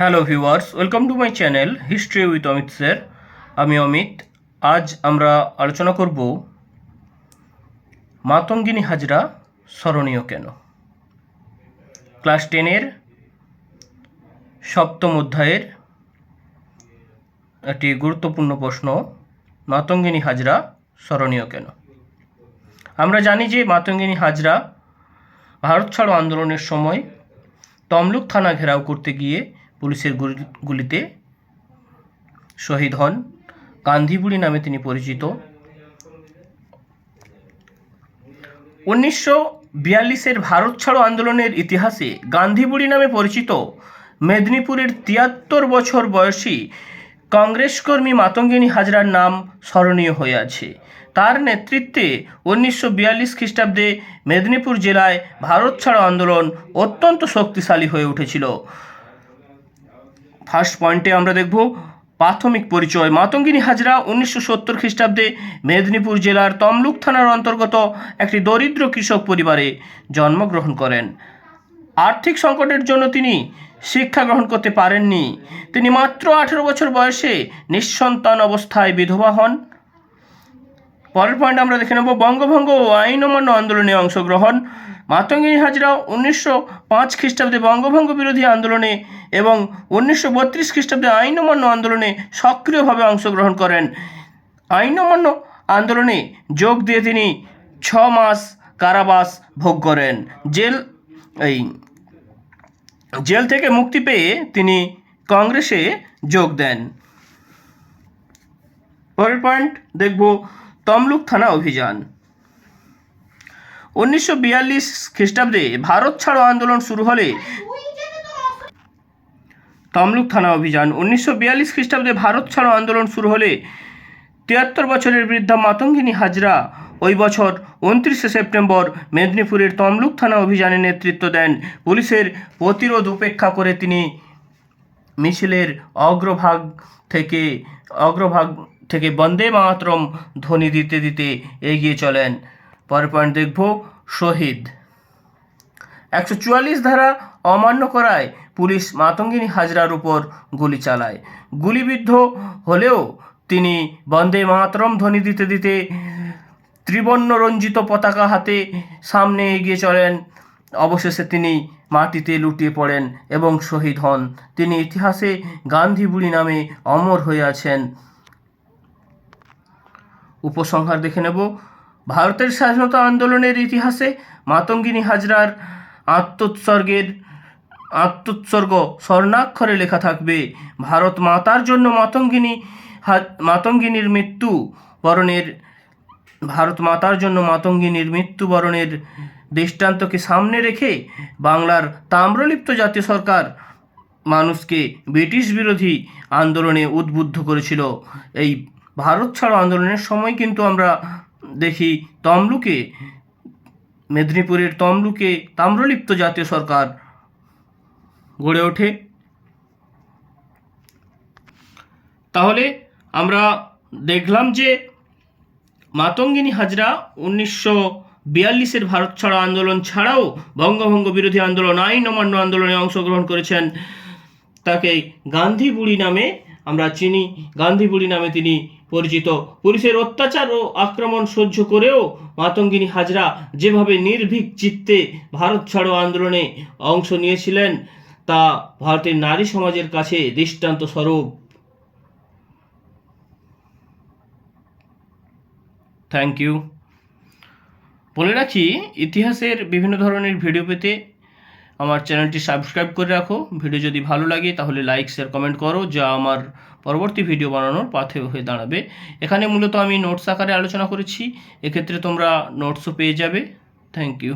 Hello viewers welcome to my channel history with Amit sir আমি অমিত। আজ আমরা আলোচনা করব মাতঙ্গিনী হাজরা স্মরণীয় কেন? ক্লাস টেনের সপ্তম অধ্যায়ের একটি গুরুত্বপূর্ণ প্রশ্ন, মাতঙ্গিনী হাজরা স্মরণীয় কেন? আমরা জানি যে মাতঙ্গিনী হাজরা ভারত ছাড়ো আন্দোলনের সময় তমলুক থানা ঘেরাও করতে গিয়ে পুলিশের গুলিতে শহীদ হন। গান্ধীবুড়ি নামে তিনি পরিচিত। উনিশশো বিয়াল্লিশের ভারত ছাড়ো আন্দোলনের ইতিহাসে গান্ধীবুড়ি নামে পরিচিত মেদিনীপুরের তিয়াত্তর বছর বয়সী কংগ্রেস কর্মী মাতঙ্গিনী হাজরার নাম স্মরণীয় হয়ে আছে। তার নেতৃত্বে উনিশশো বিয়াল্লিশ খ্রিস্টাব্দে মেদিনীপুর জেলায় ভারত ছাড়ো আন্দোলন অত্যন্ত শক্তিশালী হয়ে উঠেছিল। ফার্স্ট পয়েন্টে আমরা দেখব প্রাথমিক পরিচয়। মাতঙ্গিনী হাজরা উনিশশো সত্তর খ্রিস্টাব্দে মেদিনীপুর জেলার তমলুক থানার অন্তর্গত একটি দরিদ্র কৃষক পরিবারে জন্মগ্রহণ করেন। আর্থিক সংকটের জন্য তিনি শিক্ষা গ্রহণ করতে পারেননি। তিনি মাত্র আঠেরো বছর বয়সে নিঃসন্তান অবস্থায় বিধবা হন। পরের পয়েন্ট আমরা দেখে নেব, বঙ্গভঙ্গ ও আইন অমান্য আন্দোলনে অংশগ্রহণ। মাতঙ্গিনী হাজরা উনিশশো পাঁচ খ্রিস্টাব্দে বঙ্গভঙ্গ বিরোধী আন্দোলনে এবং উনিশশো বত্রিশ খ্রিস্টাব্দে আইন অমান্য আন্দোলনে সক্রিয়ভাবে অংশগ্রহণ করেন। আইন অমান্য আন্দোলনে যোগ দিয়ে তিনি ছ মাস কারাবাস ভোগ করেন। জেল, এই, জেল থেকে মুক্তি পেয়ে তিনি কংগ্রেসে যোগ দেন। পরের পয়েন্ট দেখব তমলুক থানা অভিযান। উনিশশো বিয়াল্লিশ খ্রিস্টাব্দে ভারত ছাড়ো আন্দোলন শুরু হলে তমলুক থানা অভিযান। উনিশশো বিয়াল্লিশ খ্রিস্টাব্দে ভারত ছাড়ো আন্দোলন শুরু হলে তিয়াত্তর বছরের বৃদ্ধা মাতঙ্গিনী হাজরা ওই বছর উনত্রিশে সেপ্টেম্বর মেদিনীপুরের তমলুক থানা অভিযানে নেতৃত্ব দেন। পুলিশের প্রতিরোধ উপেক্ষা করে তিনি মিছিলের অগ্রভাগ থেকে অগ্রভাগ থেকে বন্দে মাতরম ধ্বনি দিতে দিতে এগিয়ে চলেন। পরের পয়েন্ট দেখব, শহীদ। একশো চুয়াল্লিশ ধারা অমান্য করায় পুলিশ মাতঙ্গিনী হাজরার উপর গুলি চালায়। গুলিবিদ্ধ হলেও তিনি বন্দে মাতরম ধ্বনি দিতে দিতে ত্রিবর্ণ রঞ্জিত পতাকা হাতে সামনে এগিয়ে চলেন। অবশেষে তিনি মাটিতে লুটিয়ে পড়েন এবং শহীদ হন। তিনি ইতিহাসে গান্ধী বুড়ি নামে অমর হয়ে আছেন। উপসংহার দেখে নেব। ভারতের স্বাধীনতা আন্দোলনের ইতিহাসে মাতঙ্গিনী হাজরার আত্মোৎসর্গের আত্মোৎসর্গ স্বর্ণাক্ষরে লেখা থাকবে, ভারত মাতার জন্য মাতঙ্গিনী মাতঙ্গিনীর মৃত্যু বরণের, ভারত মাতার জন্য মাতঙ্গিনীর মৃত্যুবরণের দৃষ্টান্তকে সামনে রেখে বাংলার তাম্রলিপ্ত জাতীয় সরকার মানুষকে ব্রিটিশ বিরোধী আন্দোলনে উদ্বুদ্ধ করেছিল। এই ভারত ছাড়ো আন্দোলনের সময় কিন্তু আমরা দেখি তমলুকে, মেদিনীপুরের তমলুকে তাম্রলিপ্ত জাতীয় সরকার গড়ে ওঠে। তাহলে আমরা দেখলাম যে মাতঙ্গিনী হাজরা উনিশশো বিয়াল্লিশের ভারত ছাড়া আন্দোলন ছাড়াও বঙ্গভঙ্গ বিরোধী আন্দোলন, আইন অমান্য আন্দোলনে অংশগ্রহণ করেছেন। তাকে গান্ধী বুড়ি নামে আমরা চিনি। গান্ধী বুড়ি নামে তিনি পরিচিত। পুলিশের অত্যাচার ও আক্রমণ সহ্য করেও মাতঙ্গিনী হাজরা যেভাবে নির্ভীক চিত্তে ভারত ছাড়ো আন্দোলনে অংশ নিয়েছিলেন, তা ভারতের নারী সমাজের কাছে দৃষ্টান্ত স্বরূপ। থ্যাংক ইউ বলে রাখি, ইতিহাসের বিভিন্ন ধরনের ভিডিও পেতে আমার চ্যানেলটি সাবস্ক্রাইব করে রাখো। ভিডিও যদি ভালো লাগে, তাহলে লাইক শেয়ার কমেন্ট করো, যা আমার পরবর্তী ভিডিও বানানোর পাথে হয়ে দাঁড়াবে। এখানে মূলত আমি নোটস আকারে আলোচনা করেছি। এক্ষেত্রে তোমরা নোটসও পেয়ে যাবে। Thank you